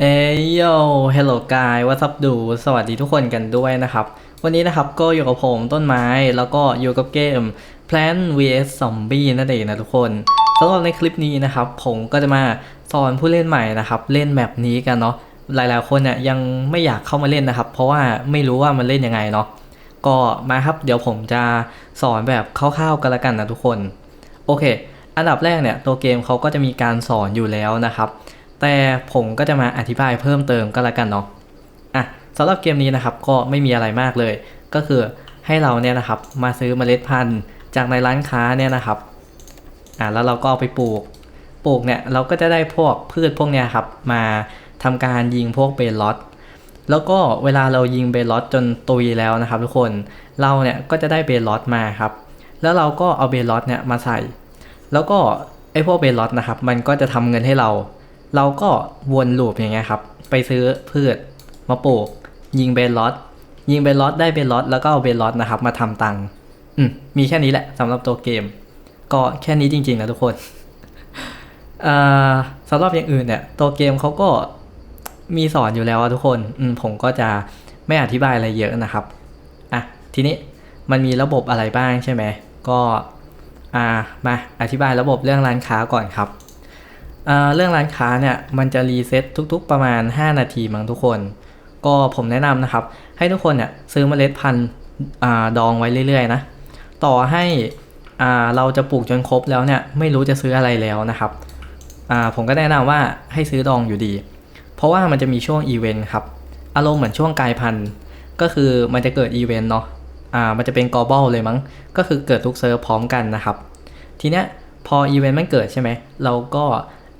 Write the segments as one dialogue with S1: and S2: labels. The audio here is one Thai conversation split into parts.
S1: เอ้ยโยเฮลโลกายวั s ับดู สวัสดีทุกคนกันด้วยนะครับ วันนี้นะครับก็อยู่กับผมต้นไม้แล้วก็อยู่กับเกม Plant vs Zombie นั่นเองนะทุกคนสำหรับในคลิปนี้นะครับ ผมก็จะมาสอนผู้เล่นใหม่นะครับ เล่นแบบนี้กันเนาะหลายๆคนเนี่ยยังไม่อยากเข้ามาเล่นนะครับ เพราะว่าไม่รู้ว่ามันเล่นยังไงเนาะก็มาครับเดี๋ยวผมจะสอนแบบคร่าวๆกันละกันนะทุกคน โอเค อันดับแรกเนี่ยตัวเกมเขาก็จะมีการสอนอยู่แล้วนะครับ แต่ผมก็จะมาอธิบายเพิ่มเติมก็แล้วกันเนาะอะสำหรับเกมนี้นะครับก็ไม่มีอะไรมากเลย ก็คือให้เราเนี่ยนะครับมาซื้อเมล็ดพันธุ์จากในร้านค้าเนี่ยนะครับอะแล้วเราก็เอาไปปลูก ปลูกเนี่ยเราก็จะได้พวกพืชพวกเนี้ยครับมาทำการยิงพวกเบลล็อตแล้วก็เวลาเรายิงเบลล็อตจนตุยแล้วนะครับ ทุกคนเราเนี่ยก็จะได้เบลล็อตมาครับ แล้วเราก็เอาเบลล็อตเนี่ยมาใส่ แล้วก็ไอ้พวกเบลล็อตนะครับ มันก็จะทำเงินให้เรา เราก็วนลูปอย่างเงี้ยครับ ไปซื้อพืชมาปลูก ยิงเบลล็อตยิงเบลล็อตได้เบลล็อตแล้วก็เอาเบลล็อตนะครับ มาทำตังค์อืมมีแค่นี้แหละสำหรับตัวเกม ก็แค่นี้จริงๆนะทุกคนอ่าสำหรับอย่างอื่นเนี่ย ตัวเกมเขาก็มีสอนอยู่แล้วทุกคนอืมผมก็จะไม่อธิบายอะไรเยอะนะครับ อะ ทีนี้มันมีระบบอะไรบ้างใช่ไหม ก็ อ่า มาอธิบายระบบเรื่องร้านค้าก่อนครับ เรื่องร้านค้าเนี่ยมันจะรีเซ็ตทุกๆประมาณ 5 นาทีมั้งทุกคน ก็ผมแนะนำนะครับ ให้ทุกคนเนี่ยซื้อเมล็ดพันธุ์ดองไว้เรื่อยๆนะต่อให้อ่าเราจะปลูกจนครบแล้วเนี่ยไม่รู้จะซื้ออะไรแล้วนะครับผมก็แนะนำว่าให้ซื้อดองอยู่ดี เพราะว่ามันจะมีช่วงอีเวนต์ครับอารมณ์เหมือนช่วงกลายพันธุ์ก็คือมันจะเกิดอีเวนต์เนาะอ่ามันจะเป็น global เลยมั้ง ก็คือเกิดทุกเซิร์ฟพร้อมกันนะครับ ทีเนี้ยพออีเวนต์มันเกิดใช่ไหม เราก็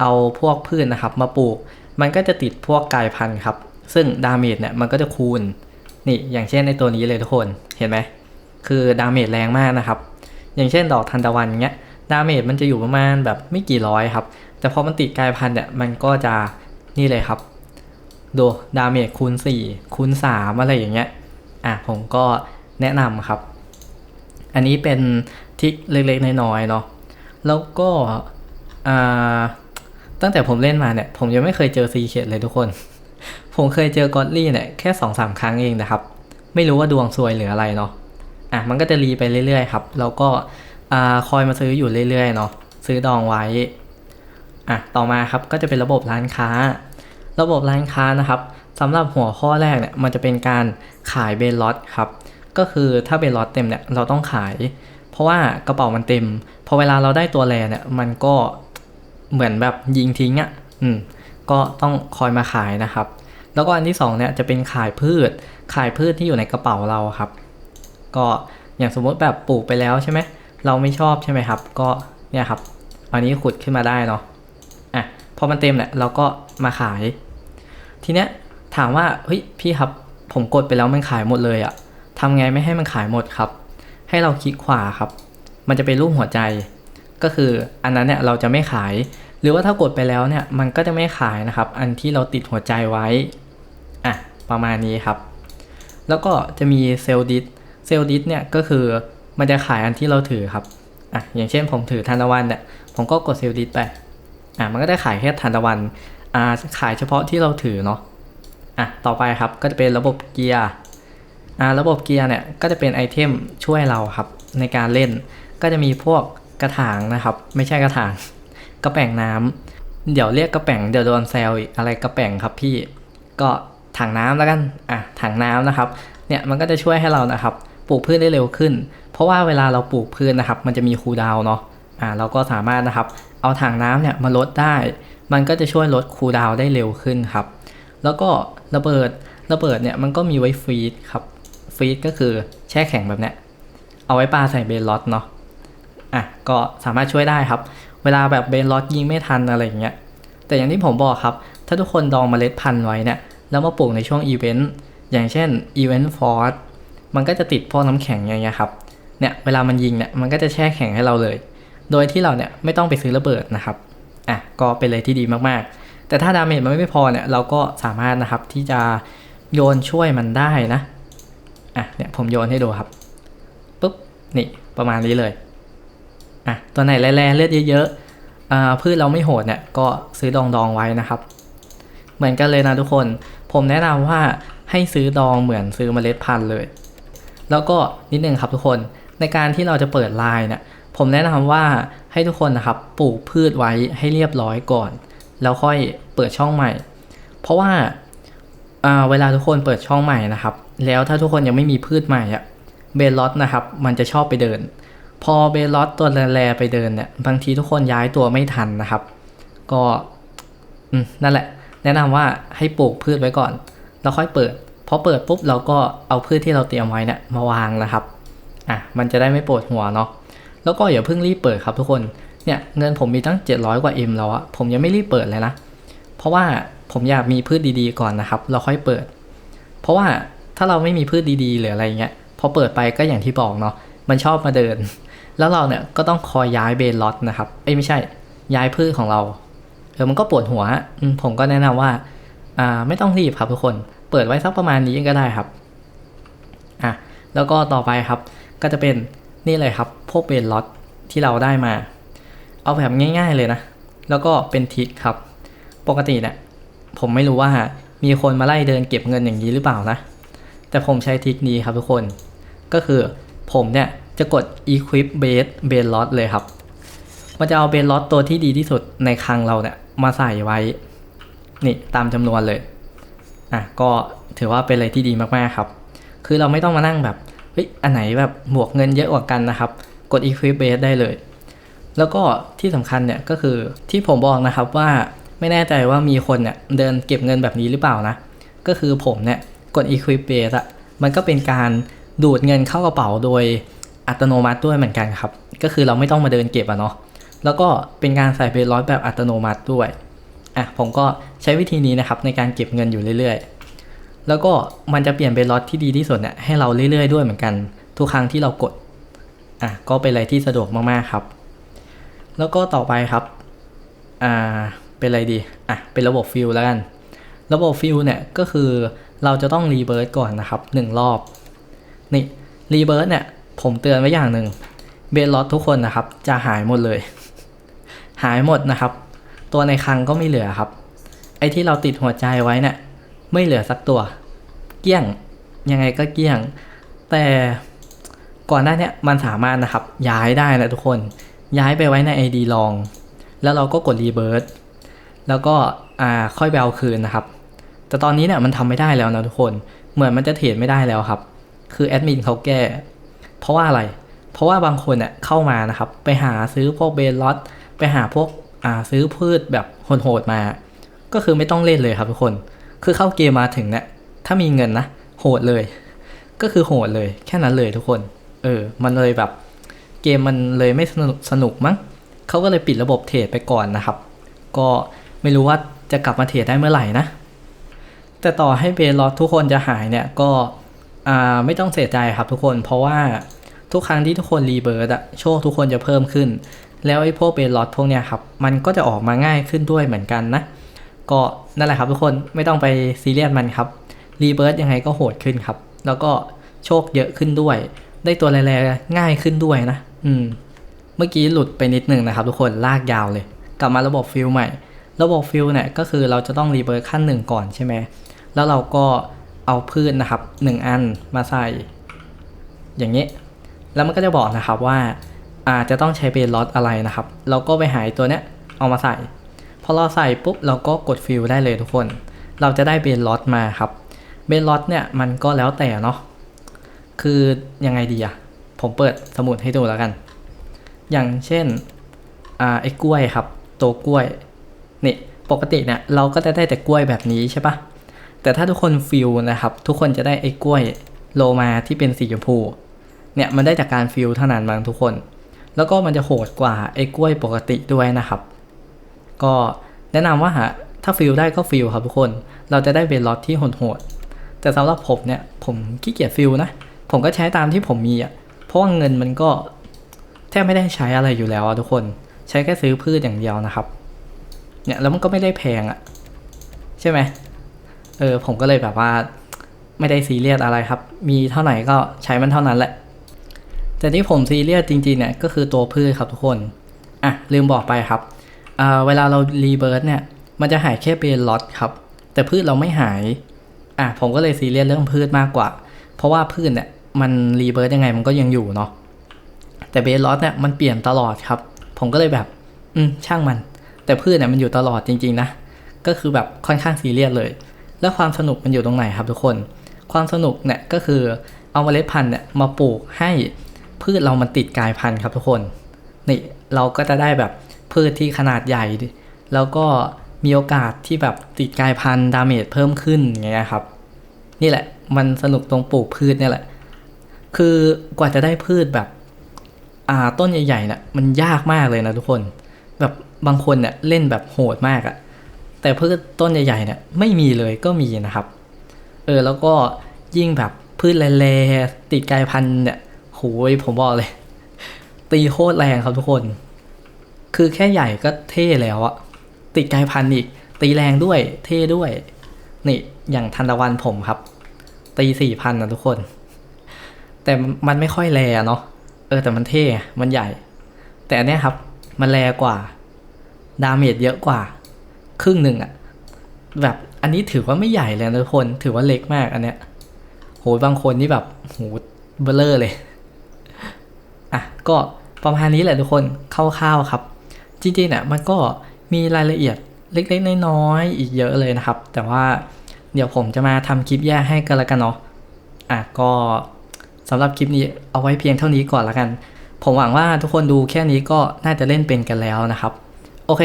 S1: เอาพวกพืชนนะครับ มาปลูก มันก็จะติดพวกกายพันธุ์ครับ ซึ่งดาเมจเนี่ยมันก็จะคูณนี่อย่างเช่นในตัวนี้เลยทุกคนเห็นไหมคือดาเมจแรงมากนะครับ อย่างเช่นดอกทันตะวันเงี้ยดาเมจมันจะอยู่ประมาณแบบไม่กี่ร้อยครับ แต่พอมันติดกายพันธุ์เนี่ยมันก็จะนี่เลยครับดูดาเมจคูณ4คูณ3อะไรอย่างเงี้ยอะผมก็แนะนำครับ อันนี้เป็นทริคเล็กๆน้อยๆเนาะแล้วก็อ่า ตั้งแต่ผมเล่นมาเนี่ย ผมยังไม่เคยเจอซีเคดเลยทุกคน ผมเคยเจอกอดลี่เนี่ย แค่สองสามครั้งเองนะครับ ไม่รู้ว่าดวงซวยหรืออะไรเนาะอะมันก็จะรีไปเรื่อยๆครับ แล้วก็อ่าคอยมาซื้ออยู่เรื่อยๆเนาะซื้อดองไว้อะต่อมาครับก็จะเป็นระบบร้านค้า ระบบร้านค้านะครับสำหรับหัวข้อแรกเนี่ยมันจะเป็นการขายเบลล็อตครับ ก็คือถ้าเบลล็อตเต็มเนี่ยเราต้องขาย เพราะว่ากระเป๋ามันเต็มพอเวลาเราได้ตัวแรเนี่ยมันก็ เหมือนแบบยิงทิ้งอะ่ะอืมก็ต้องคอยมาขายนะครับ แล้วก็อันที่สองเนี่ยจะเป็นขายพืช ขายพืชที่อยู่ในกระเป๋าเราครับ ก็อย่างสมมติแบบปลูกไปแล้วใช่ไหมเราไม่ชอบใช่ไหมครับ ก็เนี่ยครับ อันนี้ขุดขึ้นมาได้เนาะอะพอมันเต็มเนี่ยเราก็มาขาย ทีเนี้ยถามว่าเฮ้ยพี่ครับผมกดไปแล้วมันขายหมดเลยอะทำไงไม่ให้มันขายหมดครับ ให้เราคลิกขวาครับ มันจะเป็นรูปหัวใจ ก็คืออันนั้นเนี่ยเราจะไม่ขาย หรือว่าถ้ากดไปแล้วเนี่ยมันก็จะไม่ขายนะครับ อันที่เราติดหัวใจไว้อะประมาณนี้ครับ แล้วก็จะมีเซลล์ดิสเซลล์ดิสเนี่ยก็คือมันจะขายอันที่เราถือครับอะอย่างเช่นผมถือธนวันเนี่ยผมก็กดเซลล์ดิสไปอะมันก็ได้ขายแค่ทันวันอ่าขายเฉพาะที่เราถือเนาะอะต่อไปครับก็จะเป็นระบบเกียร์อ่าระบบเกียร์เนี่ยก็จะเป็นไอเทมช่วยเราครับในการเล่นก็จะมีพวก กระถางนะครับ ไม่ใช่กระถางกระแป่งน้ำเดี๋ยวเรียกกระแป่งเดี๋ยวโดนแซวอีกอะไรกระแป่งครับพี่ก็ถังน้ำแล้วกันอะถังน้ำนะครับเนี่ยมันก็จะช่วยให้เรานะครับ ปลูกพืชได้เร็วขึ้น เพราะว่าเวลาเราปลูกพืชนะครับ มันจะมีคูลดาวเนาะอ่าเราก็สามารถนะครับ เอาถังน้ำเนี่ยมาลดได้ มันก็จะช่วยลดคูลดาวได้เร็วขึ้นครับ แล้วก็ระเบิดระเบิดเนี่ยมันก็มีไว้ฟรีดครับฟรีดก็คือแช่แข็งแบบเนี้ยเอาไว้ปลาใส่เบนล็อตเนาะ อะก็สามารถช่วยได้ครับ เวลาแบบเบนล็อตยิงไม่ทันอะไรอย่างเงี้ยแต่อย่างที่ผมบอกครับ ถ้าทุกคนดองเมล็ดพันธุ์ไว้เนี่ยแล้วมาปลูกในช่วงอีเวนต์อย่างเช่นอีเวนต์ฟอร์สมันก็จะติดพวกน้ำแข็งอย่างเงี้ยครับเนี่ยเวลามันยิงเนี่ยมันก็จะแช่แข็งให้เราเลย โดยที่เราเนี่ยไม่ต้องไปซื้อระเบิดนะครับอะก็เป็นเลยที่ดีมากๆ แต่ถ้าดาเมจมันไม่พอเนี่ยเราก็สามารถนะครับที่จะโยนช่วยมันได้นะอะเนี่ยผมโยนให้ดูครับปุ๊บนี่ประมาณนี้เลย อะตัวไหนแร่เลือดเยอะๆอ่าพืชเราไม่โหดเนี่ยก็ซื้อดองดองๆไว้นะครับ เหมือนกันเลยนะทุกคน ผมแนะนำว่าให้ซื้อดองเหมือนซื้อเมล็ดพันธุ์เลย แล้วก็นิดนึงครับทุกคนในการที่เราจะเปิดไลน์เนี่ยผมแนะนำว่าให้ทุกคนนะครับปลูกพืชไว้ให้เรียบร้อยก่อน แล้วค่อยเปิดช่องใหม่ เพราะว่าอ่าเวลาทุกคนเปิดช่องใหม่นะครับ แล้วถ้าทุกคนยังไม่มีพืชใหม่อะเบลล็อตนะครับ มันจะชอบไปเดิน พอเบลล็อตตัวแรๆไปเดินเนี่ยบางทีทุกคนย้ายตัวไม่ทันนะครับ ก็นั่นแหละ แนะนำว่าให้ปลูกพืชไว้ก่อน แล้วค่อยเปิดพอเปิดปุ๊บเราก็เอาพืชที่เราเตรียมไว้เนี่ยมาวางนะครับอะมันจะได้ไม่ปวดหัวเนาะแล้วก็อย่าเพิ่งรีบเปิดครับทุกคนเนี่ยเงินผมมีตั้ง 700 กว่า M แล้วอะผมยังไม่รีบเปิดเลยนะ เพราะว่าผมอยากมีพืชดีๆก่อนนะครับ เราค่อยเปิด เพราะว่าถ้าเราไม่มีพืชดีๆหรืออะไรเงี้ยพอเปิดไปก็อย่างที่บอกเนาะมันชอบมาเดิน แล้วเราเนี่ยก็ต้องคอยย้ายเบนล็อตนะครับ เอ้ยไม่ใช่ย้ายพืชของเราเออมันก็ปวดหัวผมก็แนะนำว่าอ่า ไม่ต้องรีบครับทุกคน เปิดไว้สักประมาณนี้ก็ได้ครับอะแล้วก็ต่อไปครับ ก็จะเป็นนี่เลยครับ พวกเบนล็อตที่เราได้มา เอาแบบง่าย ๆเลยนะ แล้วก็เป็นทิกครับ ปกติเนี่ยผมไม่รู้ว่ามีคนมาไล่เดินเก็บเงินอย่างนี้หรือเปล่านะ แต่ผมใช้ทิกนี้ครับทุกคน ก็คือผมเนี่ย จะกด equip base base lot เลยครับ มันจะเอา base lot ตัวที่ดีที่สุดในคลังเราเนี่ยมาใส่ไว้ นี่ตามจำนวนเลย อะก็ถือว่าเป็นอะไรที่ดีมากๆครับ คือเราไม่ต้องมานั่งแบบ เฮ้ย อันไหนแบบบวกเงินเยอะกว่ากันนะครับ กด equip base ได้เลย แล้วก็ที่สำคัญเนี่ยก็คือที่ผมบอกนะครับว่าไม่แน่ใจว่ามีคนเนี่ยเดินเก็บเงินแบบนี้หรือเปล่านะ ก็คือผมเนี่ยกด equip base อะมันก็เป็นการดูดเงินเข้ากระเป๋าโดย อัตโนมัติด้วยเหมือนกันครับ ก็คือเราไม่ต้องมาเดินเก็บอะเนาะแล้วก็เป็นการใส่เบสร้อยแบบอัตโนมัติด้วยอะผมก็ใช้วิธีนี้นะครับในการเก็บเงินอยู่เรื่อยๆ แล้วก็มันจะเปลี่ยนเบสล็อตที่ดีที่สุดเนี่ยให้เราเรื่อยๆ ด้วยเหมือนกัน ทุกครั้งที่เรากดอะก็เป็นอะไรที่สะดวกมากๆครับ แล้วก็ต่อไปครับอ่าเป็นอะไรดีอะเป็นระบบฟิลแล้วกันระบบฟิลเนี่ยก็คือเราจะต้องรีเบิร์ตก่อนนะครับหนึ่งรอบนี่รีเบิร์ตเนี่ย ผมเตือนไว้อย่างหนึ่งเบสล็อตทุกคนนะครับ จะหายหมดเลย หายหมดนะครับ ตัวในคลังก็ไม่เหลือครับ ไอที่เราติดหัวใจไว้เนี่ยไม่เหลือสักตัว เกลี้ยงยังไงก็เกลี้ยง แต่ก่อนหน้าเนี้มันสามารถนะครับ ย้ายได้นะทุกคนย้ายไปไว้ใน ID ลอง แล้วเราก็กดรีเบิร์ตแล้วก็อ่าค่อยไปเอาคืนนะครับ แต่ตอนนี้เนี่ยมันทำไม่ได้แล้วนะทุกคนเหมือนมันจะเทรดไม่ได้แล้วครับ คือแอดมินเขาแก้ เพราะว่าอะไร เพราะว่าบางคนเนี่ยเข้ามานะครับ ไปหาซื้อพวกเบนล็อตไปหาพวกอ่าซื้อพืชแบบโหดๆมา ก็คือไม่ต้องเล่นเลยครับทุกคน คือเข้าเกมมาถึงเนี่ยถ้ามีเงินนะโหดเลย ก็คือโหดเลยแค่นั้นเลยทุกคน เออ มันเลยแบบเกมมันเลยไม่สนุกสนุกมั้งเขาก็เลยปิดระบบเทรดไปก่อนนะครับ ก็ไม่รู้ว่าจะกลับมาเทรดได้เมื่อไหร่นะ แต่ต่อให้เบลล็อตทุกคนจะหายเนี่ยก็ อ่าไม่ต้องเสียใจครับทุกคน เพราะว่าทุกครั้งที่ทุกคนรีเบิร์ดอะโชคทุกคนจะเพิ่มขึ้น แล้วไอ้พวกเบลล็อตพวกเนี้ยครับ มันก็จะออกมาง่ายขึ้นด้วยเหมือนกันนะ ก็นั่นแหละครับทุกคนไม่ต้องไปซีเรียสมันครับรีเบิร์ดยังไงก็โหดขึ้นครับ แล้วก็โชคเยอะขึ้นด้วย ได้ตัวแรงๆง่ายขึ้นด้วยนะ อืม เมื่อกี้หลุดไปนิดหนึ่งนะครับ ทุกคนลากยาวเลย กลับมาระบบฟิลใหม่ ระบบฟิลเนี่ยก็คือเราจะต้องรีเบิร์ดขั้นหนึ่งก่อนใช่ไหมแล้วเราก็ เอาพืชนะครับหนึ่งอันมาใส่ อย่างนี้ แล้วมันก็จะบอกนะครับว่าอาจจะต้องใช้เบนล็อตอะไรนะครับ เราก็ไปหาไอ้ตัวเนี้ยเอามาใส่ พอเราใส่ปุ๊บเราก็กดฟิลได้เลยทุกคน เราจะได้เบนล็อตมาครับ เบนล็อตเนี่ยมันก็แล้วแต่เนาะ คือยังไงดีอะผมเปิดสมุดให้ดูแล้วกัน อย่างเช่นอ่าไอ้กล้วยครับ ตัวกล้วย นี่ ปกติเนี่ยเราก็จะได้แต่กล้วยแบบนี้ใช่ปะ แต่ถ้าทุกคนฟิลนะครับ ทุกคนจะได้ไอ้กล้วยโลมาที่เป็นสีชมพู เนี่ยมันได้จากการฟิลเท่านั้นบางทุกคน แล้วก็มันจะโหดกว่าไอ้กล้วยปกติด้วยนะครับ ก็แนะนำว่าถ้าฟิลได้ก็ฟิลครับทุกคน เราจะได้เบลล็อตที่โหดๆแต่สำหรับผมเนี่ยผมขี้เกียจฟิลนะ ผมก็ใช้ตามที่ผมมีอะ เพราะว่าเงินมันก็แทบไม่ได้ใช้อะไรอยู่แล้วอะทุกคน ใช้แค่ซื้อพืชอย่างเดียวนะครับ เนี่ยแล้วมันก็ไม่ได้แพงอะ ใช่ไหม เออผมก็เลยแบบว่า ไม่ได้ซีเรียสอะไรครับ มีเท่าไหร่ก็ใช้มันเท่านั้นแหละ แต่ที่ผมซีเรียสจริงๆเนี่ยก็คือตัวพืชครับทุกคน อะลืมบอกไปครับอ่าเวลาเรารีเบิร์ดเนี่ย มันจะหายแค่เบนล็อตครับ แต่พืชเราไม่หาย อะผมก็เลยซีเรียสเรื่องพืชมากกว่า เพราะว่าพืชเนี่ยมันรีเบิร์ตยังไงมันก็ยังอยู่เนาะ แต่เบสลอสเนี่ยมันเปลี่ยนตลอดครับ ผมก็เลยแบบ อืมช่างมัน แต่พืชเนี่ยมันอยู่ตลอดจริงๆนะ ก็คือแบบค่อนข้างซีเรียสเลย แล้วความสนุกมันอยู่ตรงไหนครับทุกคน ความสนุกเนี่ยก็คือเอาเมล็ดพันธุ์เนี่ยมาปลูกให้พืชเรามันติดกายพันธุ์ครับทุกคนนี่เราก็จะได้แบบพืชที่ขนาดใหญ่ แล้วก็มีโอกาสที่แบบติดกายพันธุ์ดาเมจเพิ่มขึ้นอย่างเงี้ยครับ นี่แหละมันสนุกตรงปลูกพืชเนี่ยแหละ คือกว่าจะได้พืชแบบอ่าต้นใหญ่ๆเนี่ยมันยากมากเลยนะทุกคน แบบบางคนเนี่ยเล่นแบบโหดมากอะ แต่พืชต้นใหญ่ๆเนี่ยไม่มีเลยก็มีนะครับเออแล้วก็ยิ่งแบบพืชแร่ๆติดกายพันธุ์เนี่ยโหยผมบอกเลย ตีโคตรแรงครับทุกคน คือแค่ใหญ่ก็เท่แล้วอะติดกายพันธุ์อีก ตีแรงด้วยเท่ด้วย นี่อย่างทันตะวันผมครับ ตีสี่พันนะทุกคน แต่มันไม่ค่อยแรเนาะเออแต่มันเท่มันใหญ่ แต่อันเนี้ยครับมันแรกว่า ดาเมจเยอะกว่า ครึ่งหนึ่งอะแบบอันนี้ถือว่าไม่ใหญ่เลยนะทุกคนถือว่าเล็กมากอันเนี้ยโหบางคนนี่แบบโหเบลเลอร์เลยอะก็ประมาณนี้แหละทุกคนคร่าวๆครับ จริงๆเนี่ยมันก็มีรายละเอียดเล็กๆน้อยๆอีกเยอะเลยนะครับ แต่ว่าเดี๋ยวผมจะมาทำคลิปแยกให้กันละกันเนาะอะก็สำหรับคลิปนี้เอาไว้เพียงเท่านี้ก่อนละกัน ผมหวังว่าทุกคนดูแค่นี้ก็น่าจะเล่นเป็นกันแล้วนะครับ โอเค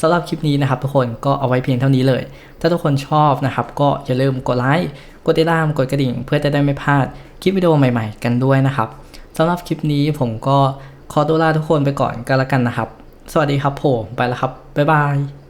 S1: สำหรับคลิปนี้นะครับทุกคนก็เอาไว้เพียงเท่านี้เลย ถ้าทุกคนชอบนะครับก็อย่าลืมกดไลค์ กดติดตาม กดกระดิ่ง เพื่อจะได้ไม่พลาดคลิปวิดีโอใหม่ๆ กันด้วยนะครับสำหรับคลิปนี้ผมก็ขอตัวลาทุกคนไปก่อนกันละกันนะครับ สวัสดีครับผมไปแล้วครับบ๊ายบาย